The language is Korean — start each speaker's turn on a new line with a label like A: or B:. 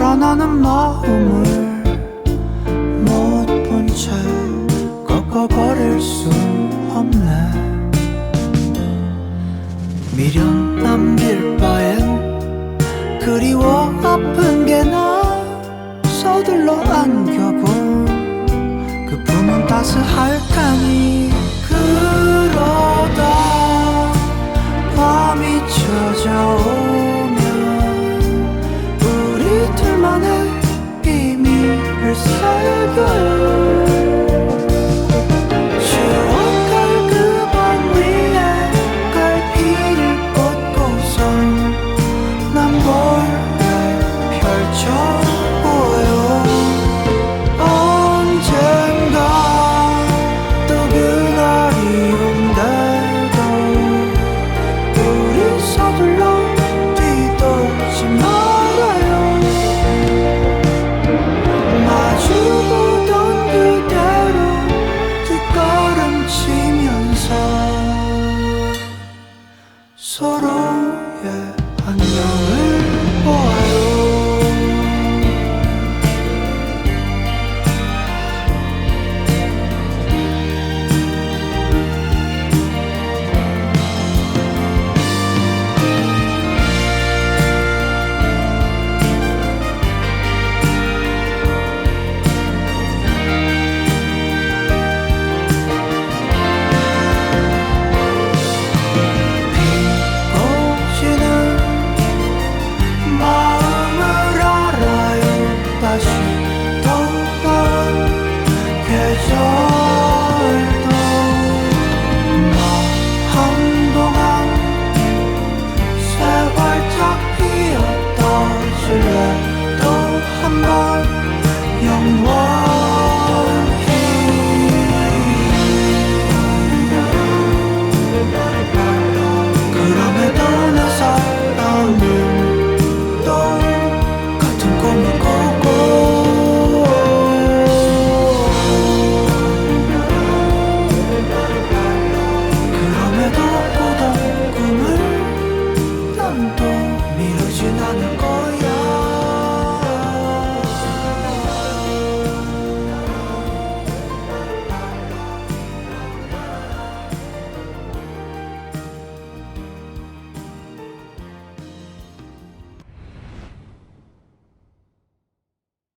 A: 자라나는 마음을 못 본 채 꺾어버릴 수 없네. 미련 남길 바엔 그리워